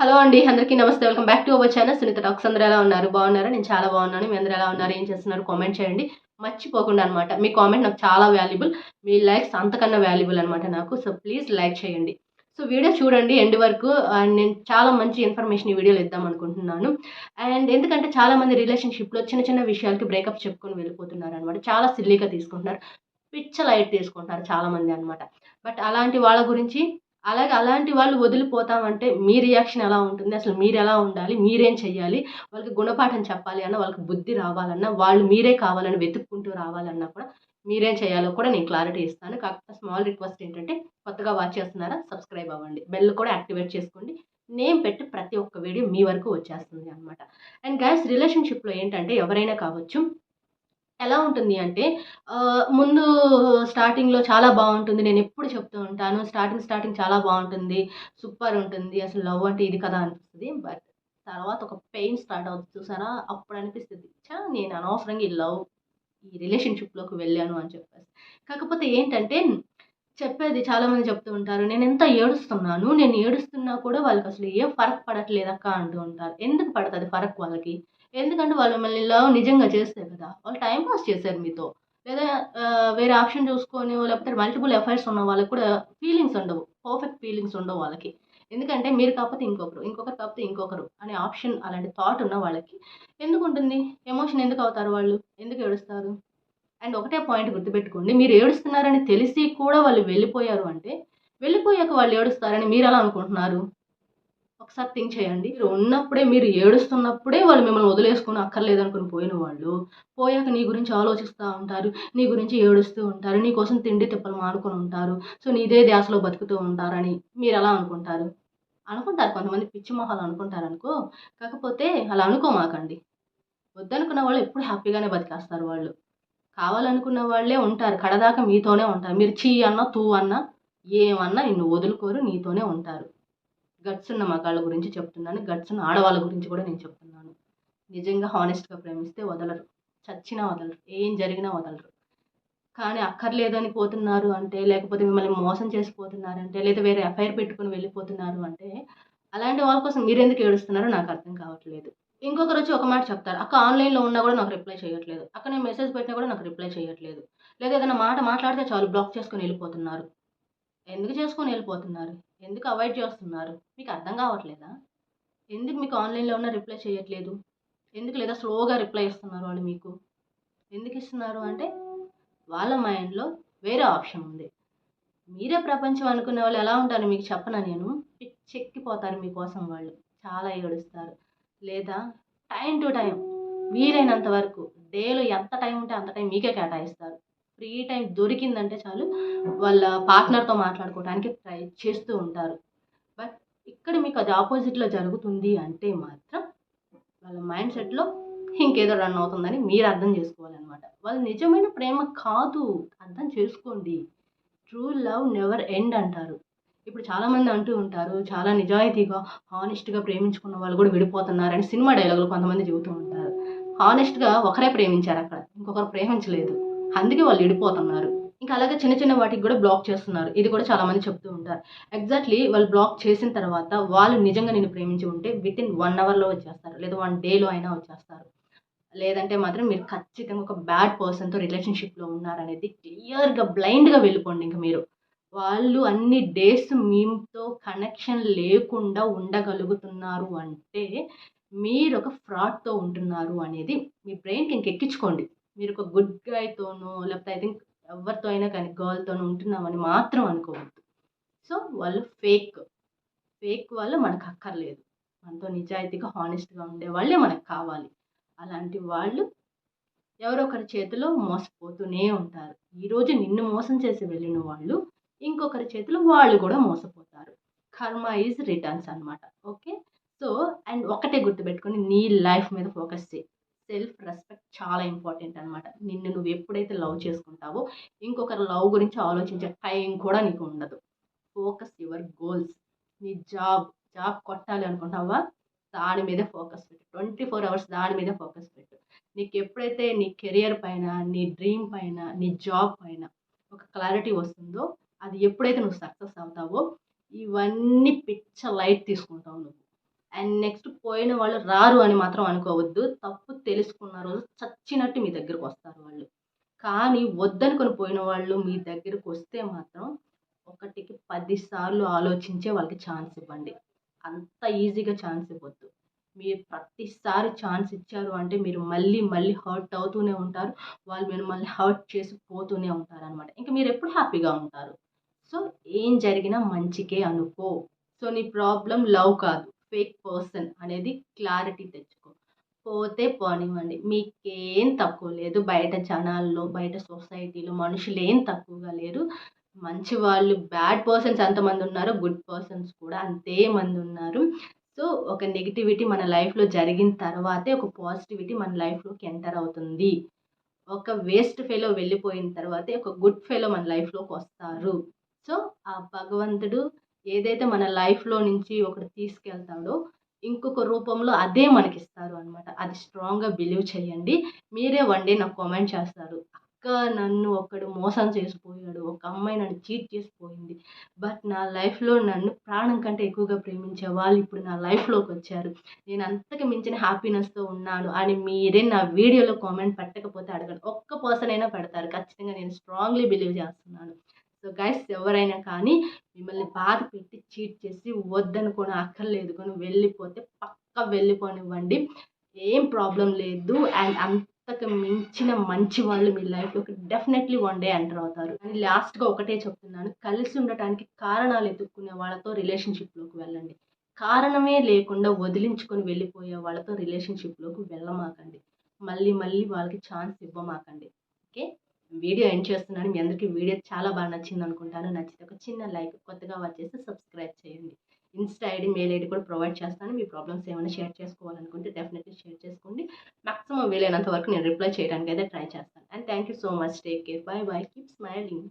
Hello అండి అందరికీ నమస్తే. Welcome back to our channel. Sunitha talks. అందరూ ఎలా ఉన్నారు? బాగున్నారా? నేను చాలా బాగున్నాను. మీ అందరూ ఎలా ఉన్నారు? ఏం చేస్తున్నారు? కామెంట్ చేయండి. మర్చిపోకుండా అనమాట మీ కామెంట్ నాకు చాలా వాల్యుబుల్. మీ లైక్స్ అంతకన్నా వాల్యుబుల్ అనమాట నాకు. సో ప్లీజ్ లైక్ చేయండి. సో వీడియో చూడండి ఎండ్ వరకు. అండ్ నేను చాలా మంచి ఇన్ఫర్మేషన్ ఈ వీడియోలో ఇద్దాం అనుకుంటున్నాను. అండ్ ఎందుకంటే చాలా మంది రిలేషన్షిప్లో చిన్న చిన్న విషయాలకి బ్రేకప్ చెప్పుకొని వెళ్ళిపోతున్నారు అనమాట చాలా సిల్లీగా తీసుకుంటున్నారు. పిచ్చ లైట్ తీసుకుంటున్నారు చాలామంది అనమాట బట్ అలాంటి వాళ్ళ గురించి అలాగే అలాంటి వాళ్ళు వదిలిపోతామంటే మీ రియాక్షన్ ఎలా ఉంటుంది? అసలు మీరు ఎలా ఉండాలి? మీరేం చెయ్యాలి? వాళ్ళకి గుణపాఠం చెప్పాలి అన్న వాళ్ళకి బుద్ధి రావాలన్నా వాళ్ళు మీరే కావాలని వెతుక్కుంటూ రావాలన్నా కూడా మీరేం చేయాలో కూడా నేను క్లారిటీ ఇస్తాను. కాకపోతే స్మాల్ రిక్వెస్ట్ ఏంటంటే కొత్తగా వాచ్ చేస్తున్నారా? సబ్స్క్రైబ్ అవ్వండి. బెల్ కూడా యాక్టివేట్ చేసుకోండి. నేను పెట్టి ప్రతి ఒక్క వీడియో మీ వరకు వచ్చేస్తుంది అనమాట అండ్ గ్యాస్ రిలేషన్షిప్లో ఏంటంటే ఎవరైనా కావచ్చు ఎలా ఉంటుంది అంటే ముందు స్టార్టింగ్లో చాలా బాగుంటుంది నేను ఎప్పుడు చెప్తూ ఉంటాను స్టార్టింగ్ స్టార్టింగ్ చాలా బాగుంటుంది సూపర్ ఉంటుంది అసలు లవ్ అంటే ఇది కదా అనిపిస్తుంది బట్ తర్వాత ఒక పెయిన్ స్టార్ట్ అవుతుంది చూసారా? అప్పుడు అనిపిస్తుంది చా నేను అనవసరంగా ఈ లవ్ ఈ రిలేషన్షిప్లోకి వెళ్ళాను అని చెప్పేసి. కాకపోతే ఏంటంటే చెప్పేది చాలామంది చెప్తూ ఉంటారు నేను ఎంత ఏడుస్తున్నాను నేను ఏడుస్తున్నా కూడా వాళ్ళకి అసలు ఏ ఫరక్ పడట్లేదక్క అంటూ ఉంటారు. ఎందుకు పడుతుంది ఫరక్ వాళ్ళకి? ఎందుకంటే వాళ్ళు మిమ్మల్ని లవ్ నిజంగా చేస్తారు కదా. వాళ్ళు టైం పాస్ చేశారు మీతో. లేదా వేరే ఆప్షన్ చూసుకొని లేకపోతే మల్టిపుల్ ఎఫైర్స్ ఉన్న వాళ్ళకి కూడా ఫీలింగ్స్ ఉండవు. పర్ఫెక్ట్ ఫీలింగ్స్ ఉండవు వాళ్ళకి. ఎందుకంటే మీరు కాకపోతే ఇంకొకరు ఇంకొకరు కాకపోతే ఇంకొకరు అనే ఆప్షన్ అలాంటి థాట్ ఉన్న వాళ్ళకి ఎందుకు ఉంటుంది? ఎమోషన్ ఎందుకు అవుతారు వాళ్ళు? ఎందుకు ఏడుస్తారు? అండ్ ఒకటే పాయింట్ గుర్తుపెట్టుకోండి మీరు ఏడుస్తున్నారని తెలిసి కూడా వాళ్ళు వెళ్ళిపోయారు అంటే వెళ్ళిపోయాక వాళ్ళు ఏడుస్తారని మీరు ఎలా అనుకుంటున్నారు? ఒకసారి థింక్ చేయండి. మీరు ఉన్నప్పుడే మీరు ఏడుస్తున్నప్పుడే వాళ్ళు మిమ్మల్ని వదిలేసుకుని అక్కర్లేదు అనుకుని పోయిన వాళ్ళు పోయాక నీ గురించి ఆలోచిస్తూ ఉంటారు నీ గురించి ఏడుస్తూ ఉంటారు నీ కోసం తిండి తిప్పలు మానుకొని ఉంటారు సో నీదే ధ్యాసలో బతుకుతూ ఉంటారని మీరు ఎలా అనుకుంటారు? అనుకుంటారు. కొంతమంది పిచ్చి మొహాలు అనుకుంటారు అనుకో. కాకపోతే అలా అనుకోమాకండి. వద్దనుకున్న వాళ్ళు ఎప్పుడు హ్యాపీగానే బతికేస్తారు వాళ్ళు. కావాలనుకున్న వాళ్ళే ఉంటారు. కడదాకా మీతోనే ఉంటారు. మీరు చీ అన్నా తూ అన్నా ఏమన్నా నిన్ను వదులుకోరు నీతోనే ఉంటారు. గట్స్ ఉన్న మగాళ్ళ గురించి చెప్తున్నాను. గట్స్ ఉన్న ఆడవాళ్ళ గురించి కూడా నేను చెప్తున్నాను. నిజంగా హానెస్ట్గా ప్రేమిస్తే వదలరు. చచ్చినా వదలరు. ఏం జరిగినా వదలరు. కానీ అక్కర్లేదని పోతున్నారు అంటే లేకపోతే మిమ్మల్ని మోసం చేసిపోతున్నారంటే లేదా వేరే ఎఫ్ఐఆర్ పెట్టుకుని వెళ్ళిపోతున్నారు అంటే అలాంటి వాళ్ళ కోసం మీరు ఎందుకు ఏడుస్తున్నారో నాకు అర్థం కావట్లేదు. ఇంకొకరు వచ్చి ఒక మాట చెప్తారు. అక్క ఆన్లైన్లో ఉన్నా కూడా నాకు రిప్లై చేయట్లేదు. అక్క నేను మెసేజ్ పెట్టినా కూడా నాకు రిప్లై చేయట్లేదు. లేదా ఏదైనా మాట మాట్లాడితే చాలు బ్లాక్ చేసుకొని వెళ్ళిపోతున్నారు. ఎందుకు చేసుకొని వెళ్ళిపోతున్నారు? ఎందుకు అవాయిడ్ చేస్తున్నారు? మీకు అర్థం కావట్లేదా? ఎందుకు మీకు ఆన్లైన్లో ఉన్న రిప్లై చేయట్లేదు? ఎందుకు లేదా స్లోగా రిప్లై ఇస్తున్నారు వాళ్ళు మీకు? ఎందుకు ఇస్తున్నారు అంటే వాళ్ళ మైండ్లో వేరే ఆప్షన్ ఉంది. మీరే ప్రపంచం అనుకునే వాళ్ళు ఎలా ఉంటారు మీకు చెప్పనా నేను? చెక్కిపోతారు మీకోసం వాళ్ళు. చాలా ఏడుస్తారు. లేదా టైం టు టైం వీలైనంత వరకు డేలో ఎంత టైం ఉంటే అంత టైం మీకే కేటాయిస్తారు. ఫ్రీ టైం దొరికిందంటే చాలు వాళ్ళ పార్ట్నర్తో మాట్లాడుకోవడానికి ట్రై చేస్తూ ఉంటారు. బట్ ఇక్కడ మీకు అది ఆపోజిట్లో జరుగుతుంది అంటే మాత్రం వాళ్ళ మైండ్ సెట్లో ఇంకేదో రన్ అవుతుందని మీరు అర్థం చేసుకోవాలన్నమాట. వాళ్ళు నిజమైన ప్రేమ కాదు అర్థం చేసుకోండి. ట్రూ లవ్ నెవర్ ఎండ్ అంటారు. ఇప్పుడు చాలామంది అంటూ ఉంటారు చాలా నిజాయితీగా హానెస్ట్గా ప్రేమించుకున్న వాళ్ళు కూడా విడిపోతున్నారని సినిమా డైలాగులు కొంతమంది చెబుతూ ఉంటారు. హానెస్ట్గా ఒకరే ప్రేమించారు అక్కడ ఇంకొకరు ప్రేమించలేదు. అందుకే వాళ్ళు విడిపోతున్నారు. ఇంకా అలాగే చిన్న చిన్న వాటికి కూడా బ్లాక్ చేస్తున్నారు. ఇది కూడా చాలా మంది చెప్తూ ఉంటారు. ఎగ్జాక్ట్లీ వాళ్ళు బ్లాక్ చేసిన తర్వాత వాళ్ళు నిజంగా నేను ప్రేమించి ఉంటే విత్ ఇన్ వన్ అవర్లో వచ్చేస్తారు. లేదా వన్ డేలో అయినా వచ్చేస్తారు. లేదంటే మాత్రం మీరు ఖచ్చితంగా ఒక బ్యాడ్ పర్సన్తో రిలేషన్షిప్లో ఉన్నారనేది క్లియర్గా బ్లైండ్గా వెళ్ళిపోండి ఇంకా మీరు. వాళ్ళు అన్ని డేస్ మీతో కనెక్షన్ లేకుండా ఉండగలుగుతున్నారు అంటే మీరు ఒక ఫ్రాడ్తో ఉంటున్నారు అనేది మీ బ్రెయిన్కి ఇంకెక్కించుకోండి మీరు ఒక గుడ్ గైతోనో లేకపోతే ఐ థింక్ ఎవరితో అయినా కానీ గర్ల్తోనో ఉంటున్నామని మాత్రం అనుకోవద్దు. సో వాళ్ళు ఫేక్ ఫేక్ వాళ్ళు మనకు అక్కర్లేదు. మనతో నిజాయితీగా హానెస్ట్గా ఉండే వాళ్ళే మనకు కావాలి. అలాంటి వాళ్ళు ఎవరో ఒకరి చేతిలో మోసపోతూనే ఉంటారు. ఈరోజు నిన్ను మోసం చేసి వెళ్ళిన వాళ్ళు ఇంకొకరి చేతిలో వాళ్ళు కూడా మోసపోతారు. కర్మ ఈజ్ రిటర్న్స్ అనమాట ఓకే సో అండ్ ఒకటే గుర్తుపెట్టుకొని నీ లైఫ్ మీద ఫోకస్ చేయి. సెల్ఫ్ రెస్పెక్ట్ చాలా ఇంపార్టెంట్ అనమాట నిన్ను నువ్వు ఎప్పుడైతే లవ్ చేసుకుంటావో ఇంకొకరి లవ్ గురించి ఆలోచించే టైం కూడా నీకు ఉండదు. ఫోకస్ యువర్ గోల్స్ నీ జాబ్ జాబ్ కొట్టాలి అనుకుంటావా? దాని మీదే ఫోకస్ పెట్టు. ట్వంటీ ఫోర్ అవర్స్ దాని మీదే ఫోకస్ పెట్టు. నీకు ఎప్పుడైతే నీ కెరియర్ పైన నీ డ్రీమ్ పైన నీ జాబ్ పైన ఒక క్లారిటీ వస్తుందో అది ఎప్పుడైతే నువ్వు సక్సెస్ అవుతావో ఇవన్నీ పిచ్చ లైట్ తీసుకుంటావు నువ్వు. అండ్ నెక్స్ట్ పోయిన వాళ్ళు రారు అని మాత్రం అనుకోవద్దు. తప్పు తెలుసుకున్న రోజు చచ్చినట్టు మీ దగ్గరకు వస్తారు వాళ్ళు. కానీ వద్దనుకొని పోయిన వాళ్ళు మీ దగ్గరకు వస్తే మాత్రం ఒకటికి పదిసార్లు ఆలోచించే వాళ్ళకి ఛాన్స్ ఇవ్వండి. అంత ఈజీగా ఛాన్స్ ఇవ్వద్దు. మీరు ప్రతిసారి ఛాన్స్ ఇచ్చారు అంటే మీరు మళ్ళీ మళ్ళీ హర్ట్ అవుతూనే ఉంటారు. వాళ్ళు మిమ్మల్ని హర్ట్ చేసి పోతూనే ఉంటారు అనమాట ఇంకా మీరు ఎప్పుడు హ్యాపీగా ఉంటారు. సో ఏం జరిగినా మంచికే అనుకో. సో నీ ప్రాబ్లం లవ్ కాదు. ఫేక్ పర్సన్ అనేది క్లారిటీ తెచ్చుకో. పోతే పోనివ్వండి. మీకేం తక్కువ లేదు. బయట జనాల్లో బయట సొసైటీలో మనుషులు ఏం తక్కువగా లేరు. మంచి వాళ్ళు బ్యాడ్ పర్సన్స్ ఎంతమంది ఉన్నారో గుడ్ పర్సన్స్ కూడా అంతే మంది ఉన్నారు. సో ఒక నెగిటివిటీ మన లైఫ్లో జరిగిన తర్వాతే ఒక పాజిటివిటీ మన లైఫ్లోకి ఎంటర్ అవుతుంది. ఒక వేస్ట్ ఫెలో వెళ్ళిపోయిన తర్వాతే ఒక గుడ్ ఫెలో మన లైఫ్లోకి వస్తారు. సో ఆ భగవంతుడు ఏదైతే మన లైఫ్లో నుంచి ఒకటి తీసుకెళ్తాడో ఇంకొక రూపంలో అదే మనకి ఇస్తారు అనమాట అది స్ట్రాంగ్గా బిలీవ్ చేయండి. మీరే వన్ డే నాకు కామెంట్ చేస్తారు. అక్క నన్ను ఒకడు మోసం చేసిపోయాడు ఒక అమ్మాయి నన్ను చీట్ చేసిపోయింది బట్ నా లైఫ్లో నన్ను ప్రాణం కంటే ఎక్కువగా ప్రేమించే వాళ్ళు ఇప్పుడు నా లైఫ్లోకి వచ్చారు. నేను అంతకు మించిన హ్యాపీనెస్తో ఉన్నాను అని మీరే నా వీడియోలో కామెంట్ పెట్టకపోతే అడగండి. ఒక్క పర్సన్ అయినా పెడతారు. ఖచ్చితంగా నేను స్ట్రాంగ్లీ బిలీవ్ చేస్తున్నాను. సో గైస్ ఎవరైనా కానీ మిమ్మల్ని బాధ పెట్టి చీట్ చేసి వద్దనుకొని అక్కర్లేదు కొని వెళ్ళిపోతే పక్క వెళ్ళిపోనివ్వండి. ఏం ప్రాబ్లం లేదు. అండ్ అంతకు మించిన మంచి వాళ్ళు మీ లైఫ్లోకి డెఫినెట్లీ వన్ డే ఎంటర్ అవుతారు. అని లాస్ట్గా ఒకటే చెప్తున్నాను. కలిసి ఉండటానికి కారణాలు ఎదుర్కొనే వాళ్ళతో రిలేషన్షిప్లోకి వెళ్ళండి. కారణమే లేకుండా వదిలించుకొని వెళ్ళిపోయే వాళ్ళతో రిలేషన్షిప్లోకి వెళ్ళమాకండి. మళ్ళీ మళ్ళీ వాళ్ళకి ఛాన్స్ ఇవ్వమాకండి. ఓకే? వీడియో ఎండ్ చేస్తున్నాను. మీ అందరికీ వీడియో చాలా బాగా నచ్చింది అనుకుంటాను. నచ్చితే ఒక చిన్న లైక్ కొత్తగా వచ్చేసి సబ్స్క్రైబ్ చేయండి. ఇన్స్టా ఐడి మెయిల్ ఐడి కూడా ప్రొవైడ్ చేస్తాను. మీ ప్రాబ్లమ్స్ ఏమైనా షేర్ చేసుకోవాలనుకుంటే డెఫినెట్లీ షేర్ చేసుకోండి. మాక్సిమం వీలైనంత వరకు నేను రిప్లై చేయడానికి అయితే ట్రై చేస్తాను. And thank you so much. Take care. Bye bye. Keep smiling.